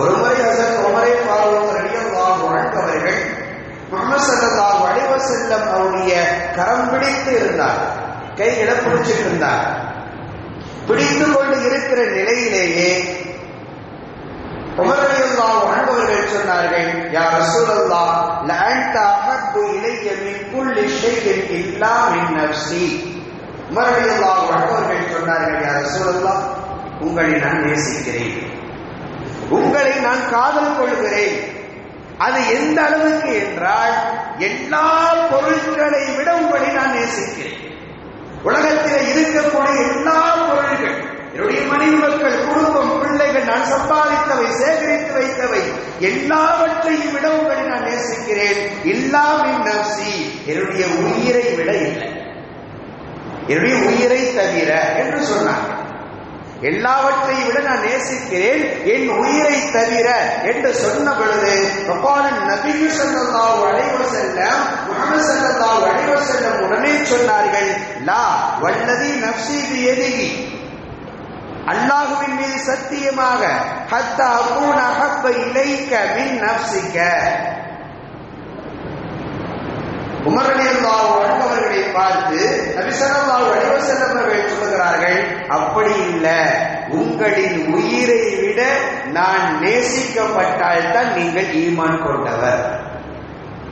ஒருமுறை ஹசரத் உமரே ஃபாரூக் ரலியல்லாஹு அன்ஹு அவர்கள் முகமது ஸல்லல்லாஹு அலைஹி வஸல்லம் அவருடைய கரம் பிடித்து இருந்தார். கைகளை பிடிச்சிட்டு இருந்தார். பிடித்து கொண்டு இருக்கிற நிலையிலேயே உமர் ரலியல்லாஹு அன்ஹு சொன்னார்கள் யார் ரசூலல்லாஹ் லஅன்த அஹப்பு இலைய மின் குல்லி ஷைஇன் இல்லா மின் நஃப்ஸி. உமர் ரலியல்லாஹு அன்ஹு அவர்கள் சொன்னார்கள் யா ரசூலல்லாஹ் உங்களை நான் நேசிக்கிறேன். உங்களை நான் காதல் கொள்கிறேன். அது எந்த அளவுக்கு என்றால் எல்லா பொருட்களை விட உங்களை நான் நேசிக்கிறேன். உலகத்தில் இருக்கக்கூடிய எல்லா பொருள்கள் என்னுடைய மனைவி மக்கள் குடும்பம் பிள்ளைகள் நான் சம்பாதித்தவை சேகரித்து வைத்தவை எல்லாவற்றையும் விட உங்களை நான் நேசிக்கிறேன். இல்லாமின் நப்சி என்னுடைய உயிரை விட இல்லை. என்னுடைய உயிரை தவிர என்று சொன்னாங்க எல்லாவற்றையும் விட நான் நேசிக்கிறேன் என் உயிரை தவிர என்று சொன்ன பொழுது பப்பாளன் நபியு ஸல்லல்லாஹு அலைஹி செல்ல முகமது ஸல்லல்லாஹு அலைஹி செல்ல உடனே சொன்னார்கள் லா வல்லதி நப்சி பியதிஹி. அல்லாஹுவின் மீது சத்தியமாக ஹத்தா அகூன அஹப்ப இலைக்க மின் நஃப்ஸிக உமர் ரலியல்லாஹு அன்ஹு அவர்களை பார்த்து நபி ஸல்லல்லாஹு அலைஹி வஸல்லம் அவர்கள் சொல்கிறார்கள் அப்படி இல்லை. உங்களின் உயிரை விட நான் நேசிக்கப்பட்டால் தான் நீங்கள் ஈமான் கொண்டவர்.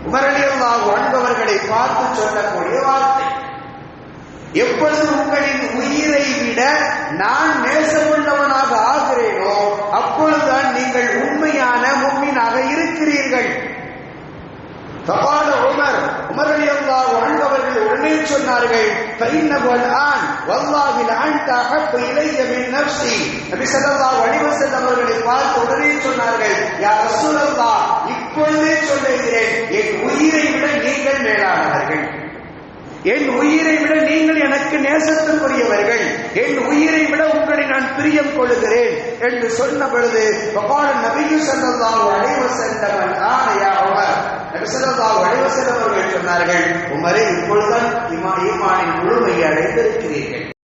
உமரலியல்லாஹ் அன்பவர்களை பார்த்து சொல்லக்கூடிய வார்த்தை. எப்பொழுது உங்களின் உயிரை விட நான் நேசமுள்ளவனாக ஆகிறேனோ அப்பொழுதுதான் நீங்கள் உண்மையான உண்மையாக இருக்கிறீர்கள். நபியே சொன்னார்கள். பைன்னவல் ஆன் வல்லாஹில் அன்த அஹப்பு இலைய மின் நப்சி நபி ஸல்லல்லாஹு அலைஹி வஸல்லம் அவர்களை பார்த்து உடனே சொன்னார்கள் யா ரசூலல்லாஹ் இப்பொழுதே சொல்லுகிறேன் என் உயிரை விட நீங்கள் மேலானவர்கள். என் உயிரை விட நீங்கள் எனக்கு நேசத்திற்குரியவர்கள். என் உயிரை விட உங்களை நான் பிரியம் கொள்கிறேன் என்று சொன்ன பொழுது பகவான் நபியு சல்லாஹு அலைஹி வஸல்லம் ஆனையா யா உமர் அவர்கள் சொன்னார்கள். உமரே இப்பொழுதுதான் ஈமானின் முழுமையை அடைந்திருக்கிறீர்கள்.